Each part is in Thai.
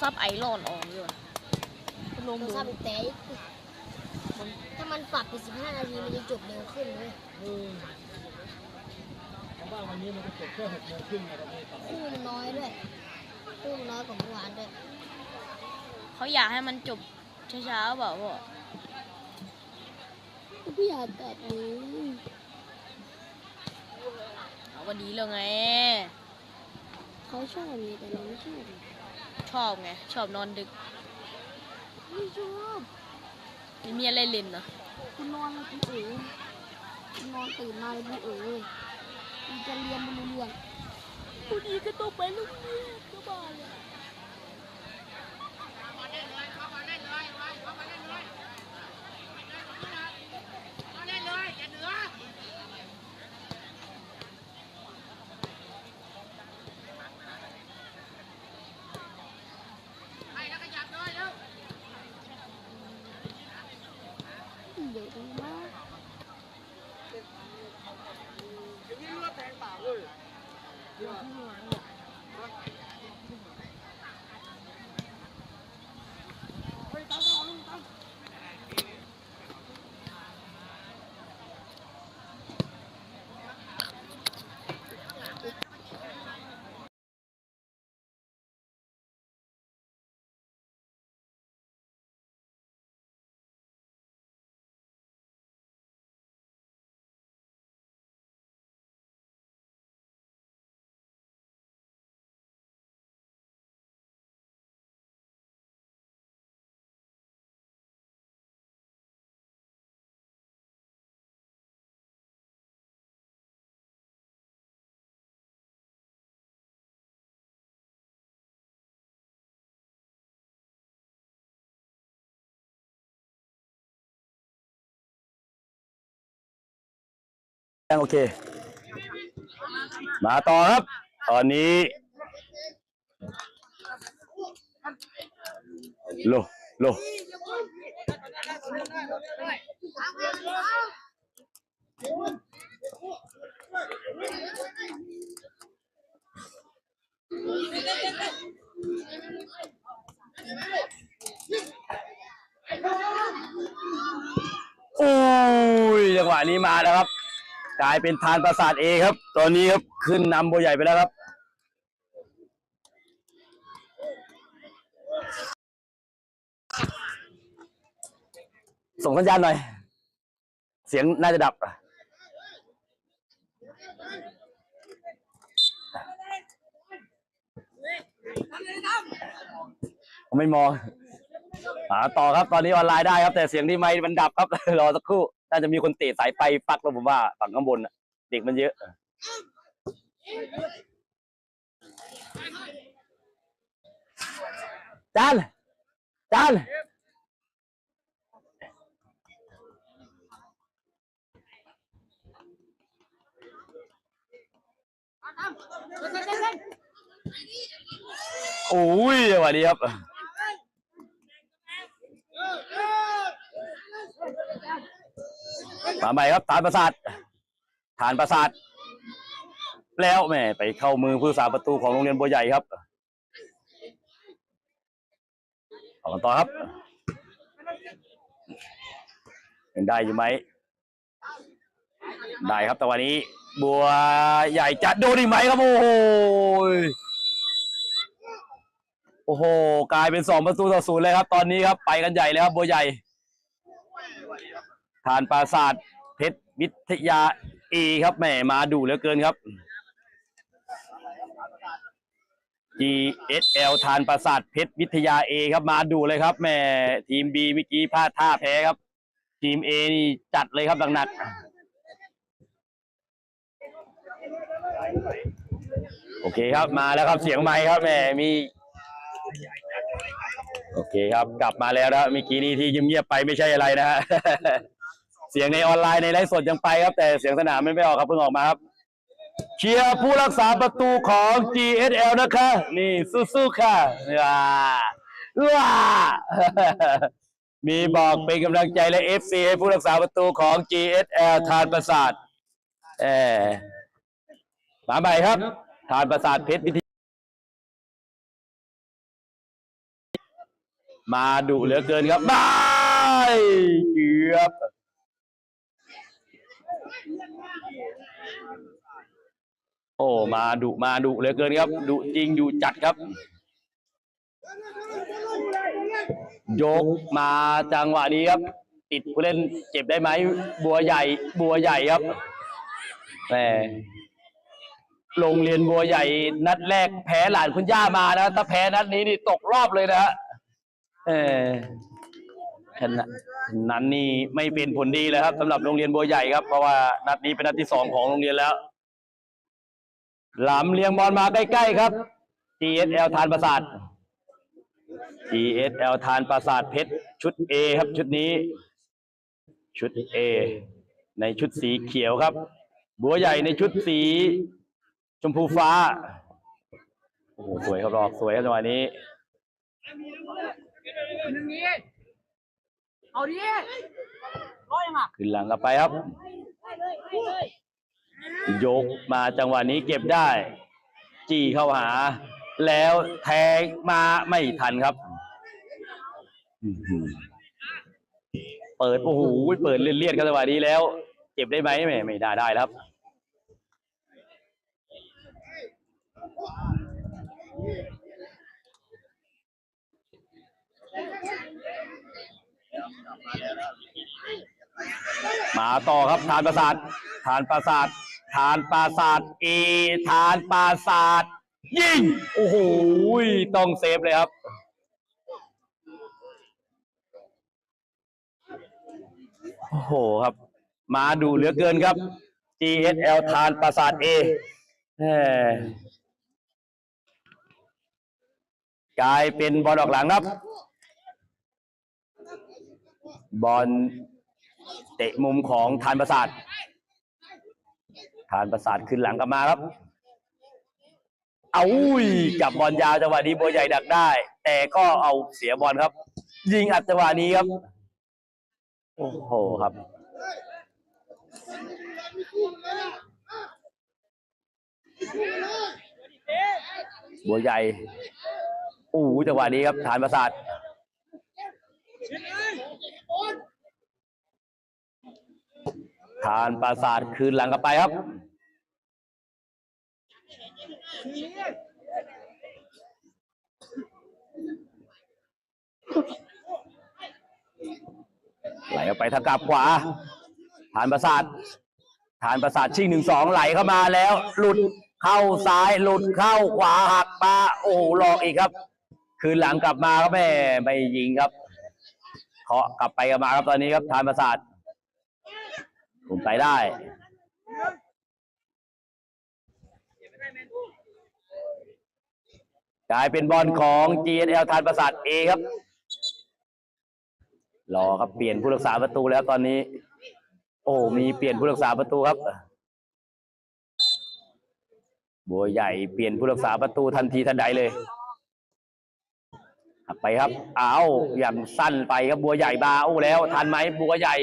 ศัพท์ไอรอนออกอยู่อะลงโทรดูศัพท์อีกแต่อีกถ้ามันปรับไป15นาทีมันจะจบเร็วขึ้นเลยเออเพราะว่าวันนี้มันจะจบแค่หกโมงครึ่งนะเราไม่ต่อคู่มันน้อยด้วยคู่มันน้อยกว่าเมื่อวานด้วยเขาอยากให้มันจบช้าๆเปล่าพ่อพี่อยากตัดนี้เอาก็ดีแล้วไงเขาชอบนี่แต่เราไม่ชอบ ชอบไง ชอบนอนดึก ไม่ชอบไม่มีอะไรเล่นเหรอคุณนอนคุณเอ๋คุณนอนตื่นมาเลยคุณเอ๋คุณจะเรียนไม่รู้เรื่องกูดีก็ต้องไปโรงเรียนก็บ้าเลย ยังโอเค มาต่อครับ ตอนนี้โลโลโอ้ยจังหวะนี้มาแล้วครับ กลายเป็นทานประสาทเอครับ ตอนนี้ครับขึ้นนำโบใหญ่ไปแล้วครับส่งสัญญาณหน่อย เสียงน่าจะดับ ผมไม่มองหาต่อครับ ตอนนี้ออนไลน์ได้ครับ แต่เสียงที่ไมค์มันดับครับ รอสักครู่ น่าจะมีคนเตะสายไฟปักแล้วผมว่าฝั่งข้างบนน่ะเด็กมันเยอะจานจานโอ้ยสวัสดีครับ มาใหม่ครับฐานประสาทฐานประสาท แล้วแม่ไปเข้ามือผู้สาประตูของโรงเรียนบัวใหญ่ครับเอากันต่อครับยังได้อยู่ไหมได้ครับแต่วันนี้ บัวใหญ่จะโดนอีกไหมครับโอ้โหโอ้โห กลายเป็นสองประตูต่อศูนย์เลยครับ ตอนนี้ครับไปกันใหญ่เลยครับบัวใหญ่ ทานปราศาสตร์เพชรวิทยาเอครับแหมมาดูเหลือเกินครับ GSL ทานปราศาสตร์เพชรวิทยาเอครับมาดูเลยครับแหม่ทีม B เมื่อกี้พลาดท่าแพ้ครับ ทีม A นี่จัดเลยครับหนักๆโอเคครับมาแล้วครับเสียงไม้ครับแหมมีโอเคครับกลับมาแล้วนะเมื่อกี้นี้ที่เงียบๆไปไม่ใช่อะไรนะฮะ เสียงในออนไลน์ในไลฟ์สดยังไปครับ แต่เสียงสนามไม่ไม่ออกครับเพิ่งออกมาครับเชียร์ผู้รักษาประตูของ GSL นะคะ นี่สู้ๆค่ะว้าว้ามีบอกเป็นกำลังใจและ FC ให้ผู้รักษาประตูของ GSL ทานประสาทเออมาใหม่ครับ ทานประสาทเพชรวิทยมาดุเหลือเกินครับไม่เกือบ โอ้มาดุมาดุเหลือเกินครับดุจริงดุจัดครับ ยกมาจังหวะนี้ครับ ติดผู้เล่นเจ็บได้ไหมบัวใหญ่ บัวใหญ่ครับแหมโรงเรียนบัวใหญ่นัดแรกแพ้หลานคุณย่ามานะถ้าแพ้นัดนี้นี่ตกรอบเลยนะฮะเออฉะนั้นะ นั้นนี่ไม่เป็นผลดีเลยครับสำหรับโรงเรียนบัวใหญ่ครับ เพราะว่านัดนี้เป็นนัดที่สองของโรงเรียนแล้ว หลำเลียงบอลมาใกล้ๆครับ GSL ทานประสาท GSL ทานประสาทเพชรชุด A ครับชุดนี้ ชุด A ในชุดสีเขียวครับ บัวใหญ่ในชุดสี ชมพูฟ้าโอ้โหสวยครับรอกสวยครับจังหวะนี้ เอาดิร้อยมาขึ้นหลังกลับไปครับ ยกมาจังหวะนี้เก็บได้ จี้เข้าหา แล้วแทงมาไม่ทันครับ เปิด โอ้โหเปิดเลียดๆกันจังหวะนี้แล้ว เก็บได้ไหมไม่ไม่ได้ได้ครับ มาต่อครับฐานประสาทฐานประสาทฐานประสาทเอฐานประสาทยิงโอ้โหต้องเซฟเลยครับโอ้โหครับ มาดูเหลือเกินครับ GSL ฐานประสาทเอแหมกลายเป็นบอลออกหลังครับ บอลเตะมุมของฐานประสาทฐานประสาทขึ้นหลังกลับมาครับ เอาอุ้ยจับบอลยาวจังหวะนี้บัวใหญ่ดักได้ แต่ก็เอาเสียบอลครับ ยิงอัดจังหวะนี้ครับ โอ้โหครับบัวใหญ่อู้จังหวะนี้ครับฐานประสาท ฐานปราสาทคืนหลังกลับไปครับ ไหลออกไปทางกลับขวาฐานประสาทฐานประสาทชิงหนึ่งสองไหลเข้ามาแล้ว หลุดเข้าซ้ายหลุดเข้าขวาหักมาโอ้หลอกอีกครับ คืนหลังกลับมาครับแม่ไม่ยิงครับเคาะกลับไปกลับมาครับตอนนี้ครับฐานประสาท ผมไปได้กลายเป็นบอลของ GNL ทานประสาท A ครับ รอครับเปลี่ยนผู้รักษาประตูแล้วตอนนี้ โอ้ มีเปลี่ยนผู้รักษาประตูครับ บัวใหญ่เปลี่ยนผู้รักษาประตูทันทีทันใดเลยไปครับ อ้าวอย่างสั้นไปครับบัวใหญ่บาโอ้แล้ว ทันไหมบัวใหญ่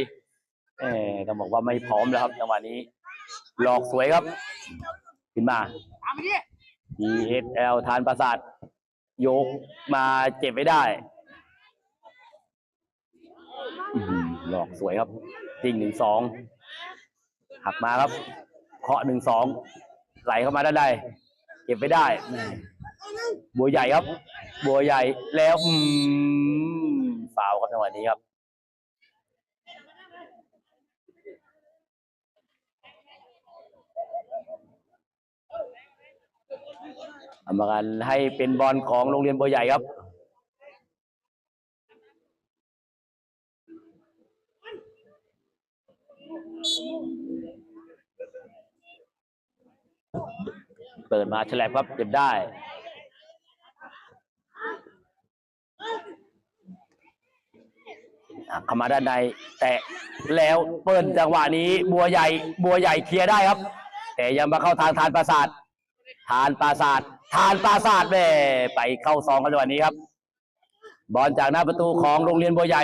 เออต้องบอกว่าไม่พร้อมแล้วครับจังหวะนี้ หลอกสวยครับ ขึ้นมา DSL ทานประสาทยกมาเจ็บไม่ได้ หลอกสวยครับ จริงหนึ่งสองหักมาครับ เคาะหนึ่งสองไหลเข้ามาด้านในเก็บไม่ได้ บัวใหญ่ครับ บัวใหญ่แล้วอืมฟาวครับจังหวะนี้ครับ ทำการให้เป็นบอลของโรงเรียนบัวใหญ่ครับเปิดมาฉลบครับเก็บได้ เข้ามาด้านใน แต่แล้วเปิดจังหวะนี้บัวใหญ่ บัวใหญ่เคลียร์ได้ครับ แต่ยังมาเข้าทางทานปราสาท ทานปราศาสาททานปราศาสาทแม่ไปเข้าซองกันจังหวะนี้ครับ บอลจากหน้าประตูของโรงเรียนบัวใหญ่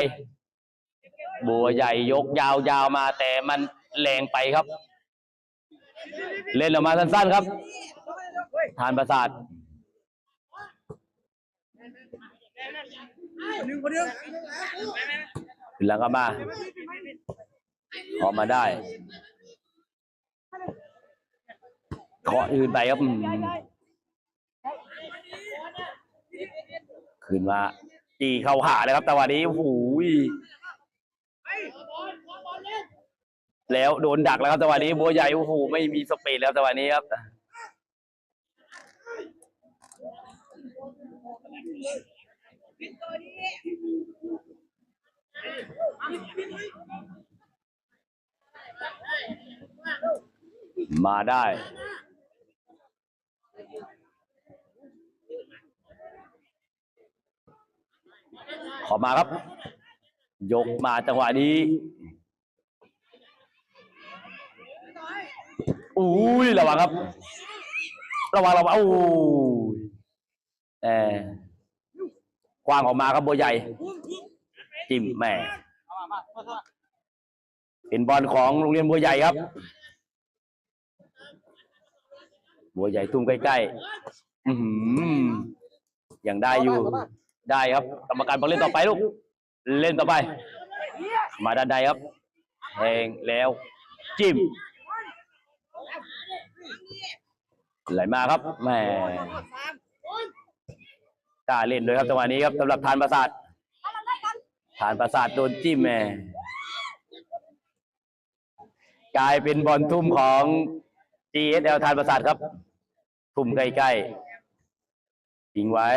บัวใหญ่ยกยาวๆมาแต่มันแรงไปครับ เล่นออกมาสั้นๆครับ ทานประสาทขึ้นหลังกลับมาออกมาได้ ขออื่นไปครับขึ้นมาจีเข้าหาเลยครับแต่วันนี้โอ้โหยแล้วโดนดักแล้วครับแต่วันนี้บัวใหญ่โอ้โหไม่มีสปีดแล้วแต่วันนี้ครับมาได้ ขอมาครับ ยกมาจังหวะนี้อุ้ยระวังครับ ระวังระวังอู้ยแหมกว้างออกมาครับบัวใหญ่ จิ้มแม่ เป็นบอลของโรงเรียนบัวใหญ่ครับ บัวใหญ่ตุ้มใกล้ๆอือหือยังได้อยู่ ได้ครับ กรรมการบอกเล่นต่อไปลูก เล่นต่อไป มาด้านในครับแทงแล้ว จิ้มไหลมาครับแหมกล้าเล่นเลยครับจังหวะนี้ครับสำหรับทานประสาททานประสาทโดนจิ้มแหมกลายเป็นบอลทุ่มของ GSL ทานประสาทครับ ทุ่มใกล้ๆยิงไว้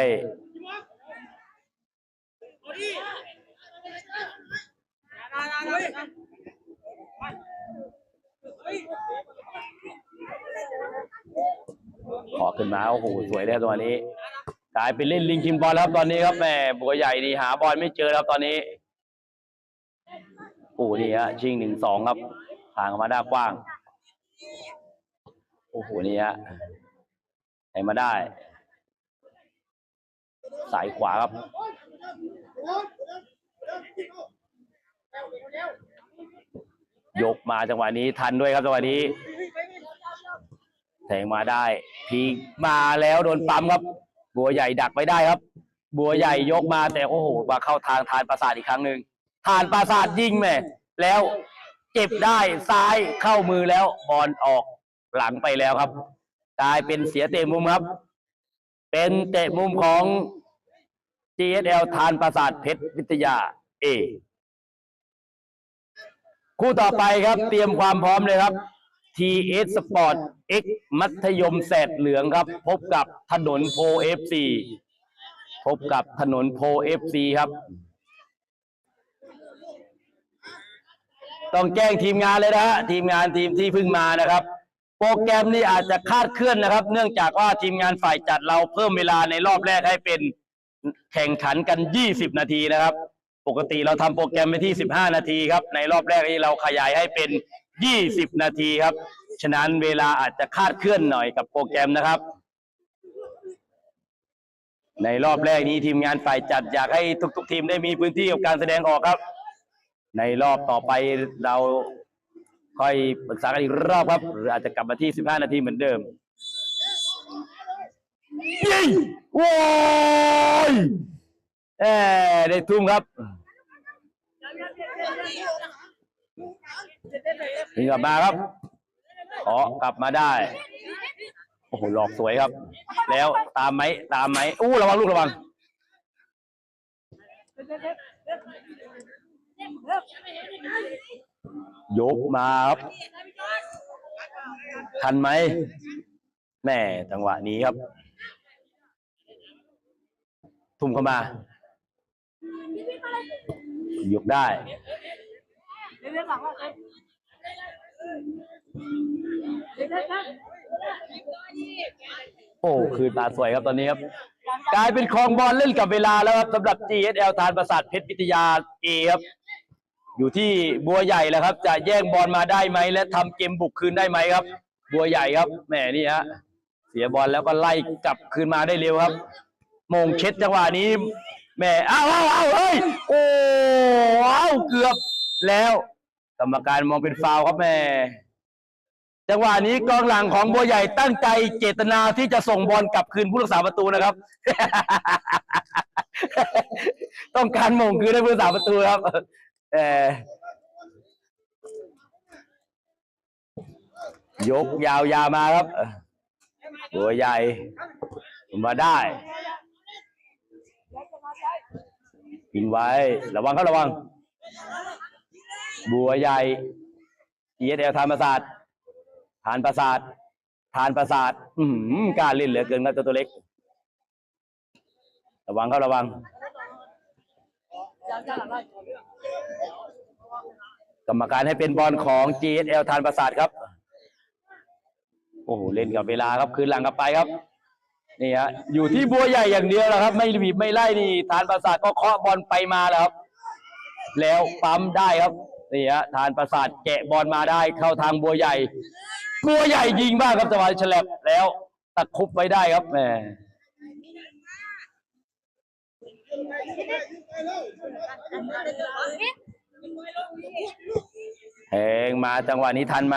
ขอขึ้นมาโอ้โหสวยเลยตัวนี้กลายเป็นเล่นลิงคิมบอลแล้วครับตอนนี้ครับแม่บัวใหญ่นี่หาบอลไม่เจอแล้วครับตอนนี้โอ้นี่ฮะชิงหนึ่งสองครับทางมาได้กว้างโอ้โหนี่ฮะให้มาได้ สายขวาครับ ยกมาจังหวะนี้ทันด้วยครับจังหวะนี้แทงมาได้ พีมาแล้วโดนปั๊มครับ บัวใหญ่ดักไม่ได้ครับ บัวใหญ่ยกมาแต่โอ้โหมาเข้าทางทานประสาทอีกครั้งหนึ่งทานประสาทยิงแม่แล้วเก็บได้ซ้ายเข้ามือแล้วบอลออกหลังไปแล้วครับกลายเป็นเสียเตะมุมครับ เป็นเตะมุมของ GSL ทานประสาทเพชรวิทยาเอคู่ต่อไปครับ เตรียมความพร้อมเลยครับ TS Sport X มัธยมแสดเหลืองครับ พบกับถนนโพ FC พบกับถนนโพ FC ครับ ต้องแจ้งทีมงานเลยนะฮะทีมงานทีมที่เพิ่งมานะครับ โปรแกรมนี้อาจจะคาดเคลื่อนนะครับ เนื่องจากว่าทีมงานฝ่ายจัดเราเพิ่มเวลาในรอบแรกให้เป็น แข่งขันกัน 20 นาทีนะครับ ปกติเราทำโปรแกรมไปที่ 15 นาทีครับ ในรอบแรกนี้เราขยายให้เป็น 20 นาทีครับ ฉะนั้นเวลาอาจจะคาดเคลื่อนหน่อยกับโปรแกรมนะครับ ในรอบแรกนี้ทีมงานฝ่ายจัดอยากให้ทุก ๆ ทีมได้มีพื้นที่กับการแสดงออกครับ ในรอบต่อไปเราค่อยปรึกษากันอีกรอบครับ หรืออาจจะกลับมาที่ 15 นาทีเหมือนเดิมยิงโว้ ยแอได้ทุ่มครับยิงกลับมาครับขอกลับมาได้ โอ้โหหลอกสวยครับ แล้วตามไหมตามไหมอู้ระวังลูกระวังยกมาครับ ทันไหมแม่จังหวะนี้ครับ ทุ่มเข้ามายกได้โอ้คืนมาสวยครับตอนนี้ครับ กลายเป็นครองบอลเล่นกับเวลาแล้วครับสำหรับ GSL ทานประสาทเพชรวิทยาเอครับ อยู่ที่บัวใหญ่แล้วครับ จะแย่งบอลมาได้ไหม และทำเกมบุกคืนได้ไหมครับ บัวใหญ่ครับแหมนี่ฮะเสียบอลแล้วก็ไล่กลับคืนมาได้เร็วครับ มงเช็ดจังหวะนี้แหมอ้าวอ้าวอ้าวเฮ้ยโอ้อ้าวเกือบแล้ว กรรมการมองเป็นฟาวล์ครับแม่จังหวะนี้กองหลังของบัวใหญ่ตั้งใจเจตนาที่จะส่งบอลกลับคืนผู้รักษาประตูนะครับ ต้องการมงคือได้ผู้สาประตูครับเออยกยาวยาวมาครับ ตัวใหญ่ มาได้ กินไว้ ระวังครับระวัง บัวใหญ่เอเอลทานประสาททานประสาททานประสาท อืมกล้าเล่นเหลือเกินครับตัวตัวเล็ก ระวังครับระวัง กรรมการให้เป็นบอลของ GSL ทานประสาทครับ โอ้โห เล่นกับเวลาครับ คืนหลังกลับไปครับ นี่ฮะอยู่ที่บัวใหญ่อย่างเดียวแล้วครับ ไม่บีบไม่ไล่นี่ทานประสาทก็เคาะบอลไปมาแล้วครับ แล้วปั๊มได้ครับนี่ฮะทานประสาทแกะบอลมาได้เข้าทางบัวใหญ่ บัวใหญ่ยิงบ้างครับจังหวะฉลับแล้วตะคุบไว้ได้ครับแหมแทงมาจังหวะนี้ทันไหม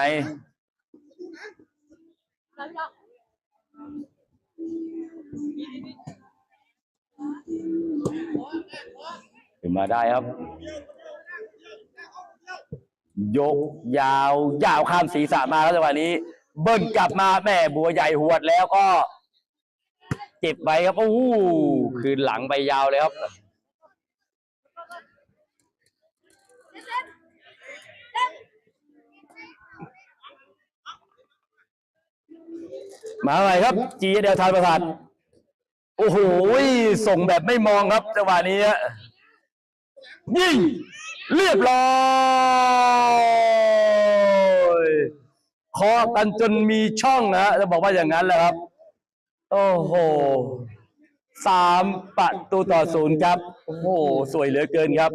ขึ้นมาได้ครับ ยกยาวยาวข้ามศีรษะมาแล้วจังหวะนี้ เบิ้ลกลับมาแม่บัวใหญ่หวดแล้วก็ เจ็บไปครับโอ้โหคืนหลังไปยาวเลยครับ มาใหม่ครับ จีเดลทานประสาทโอ้โหส่งแบบไม่มองครับจังหวะนี้ฮะยิงเรียบร้อยเคาะกันจนมีช่องนะฮะจะบอกว่าอย่างนั้นแหละครับ โอ้โหสามประตูต่อศูนย์ครับ โอ้โห สวยเหลือเกินครับ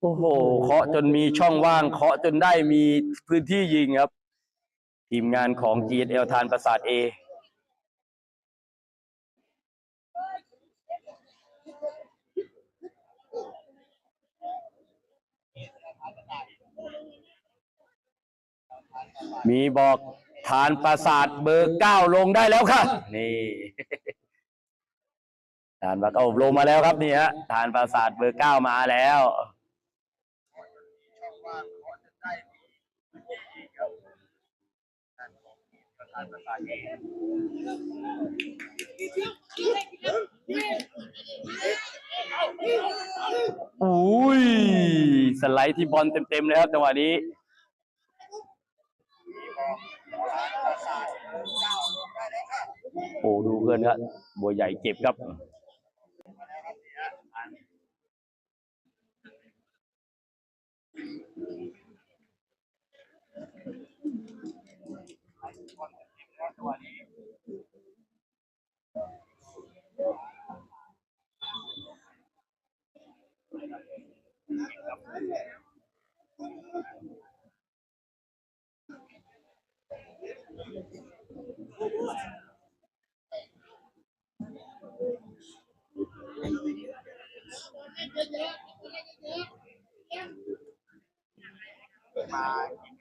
โอ้โหเคาะจนมีช่องว่างเคาะจนได้มีพื้นที่ยิงครับ ทีมงานของ GSL ทานประสาทเอมีบอกฐานประสาทเบอร์เก้าลงได้แล้วค่ะ นี่ฐานประกาลงมาแล้วครับนี่ฮะฐานประสาทเบอร์เก้ามาแล้ว อุ้ย สไลด์ที่บอลเต็มๆเลยครับจังหวะนี้ โอ้ดูเพื่อนครับบัวใหญ่เก็บครับ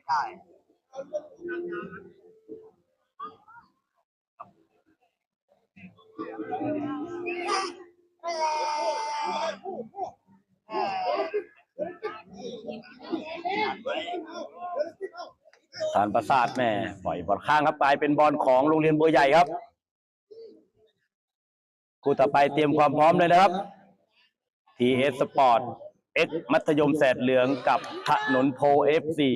ฐาานประสาทแม่ปล่อยบอลข้างครับไปเป็นบอลของโรงเรียนบัวใหญ่ครับคู่ต่อไปเตรียมความพร้อมเลยนะครับ TS Sport เอสมัธยมแสดเหลืองกับถนนโพเอฟซี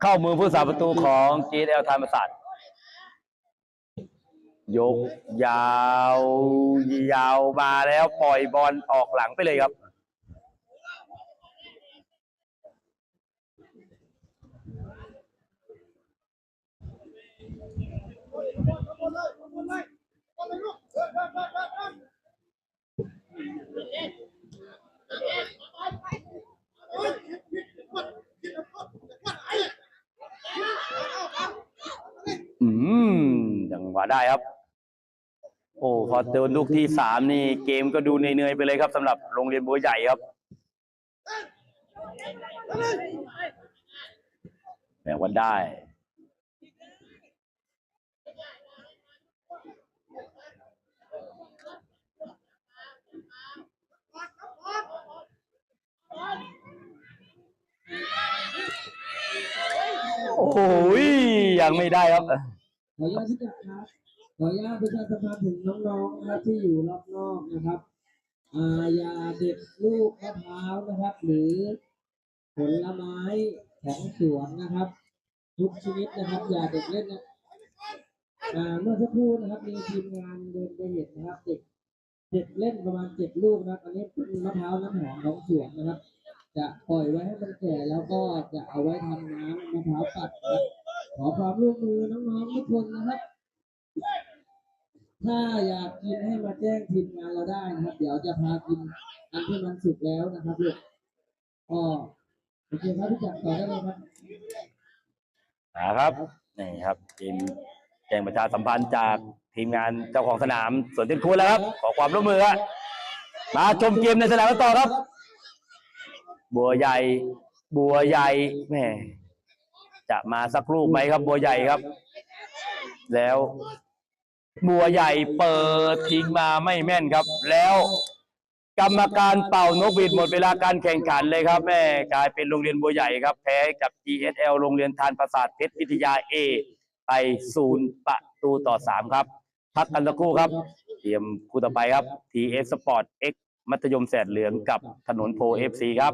เข้ามือผู้สาประตูของ GSL ธรรมศาสตร์ ยกยาว ยาวมาแล้วปล่อยบอลออกหลังไปเลยครับ อืมจังหวะได้ครับ โอ้พอโดนลูกที่สามนี่ เกมก็ดูเหนื่อยๆไปเลยครับสำหรับโรงเรียนบัวใหญ่ครับแต่ว่าได้ โอ้โหยังไม่ได้ครับ ขออนุญาตที่จะครับขออนุญาตประชาสัมพันธ์ถึงน้องๆนะครับที่อยู่รอบนอกนะครับอ่าอย่าเด็ดลูกมะพร้าวนะครับ หรือผลไม้ของสวนนะครับ ทุกชนิดนะครับ อย่าเด็กเล่นนะอ่าเมื่อสักครู่นะครับมีทีมงานเดินไปเห็นนะครับเด็กเด็กเล่นประมาณเจ็ดลูกนะครับ อันนี้เป็นมะพร้าวน้ำหอมของสวนนะครับ จะปล่อยไว้ให้มันแก่แล้วก็จะเอาไว้ทำน้ำมะพร้าวปัดนะครับขอความร่วมมือน้องๆทุกคนนะครับ ถ้าอยากกินให้มาแจ้งทีมงานเราได้นะครับ เดี๋ยวจะพากินอันที่มันสุกแล้วนะครับลูกโอเคครับพี่จักรต่อได้เลยครับนะครับนี่ครับทีมแจ้งประชาสัมพันธ์จากทีมงานเจ้าของสนามสวนเต็นคูนแล้วครับ ขอความร่วมมือมาชมเกมในสนามกันต่อครับ บัวใหญ่ บัวใหญ่แม่จะมาสักลูกไหมครับ บัวใหญ่ครับ แล้ว บัวใหญ่เปิดทิ้งมาไม่แม่นครับ แล้ว กรรมการเป่านกหวีดหมดเวลาการแข่งขันเลยครับ แม่กลายเป็นโรงเรียนบัวใหญ่ครับ แพ้กับ GSL โรงเรียนทานประสาทเพชรวิทยา A ไปศูนย์ประตูต่อสามครับ พักกันสักครู่ครับ เตรียมคู่ต่อไปครับ TS Sport X มัธยมแสดเหลืองกับถนนโพเอฟซีครับ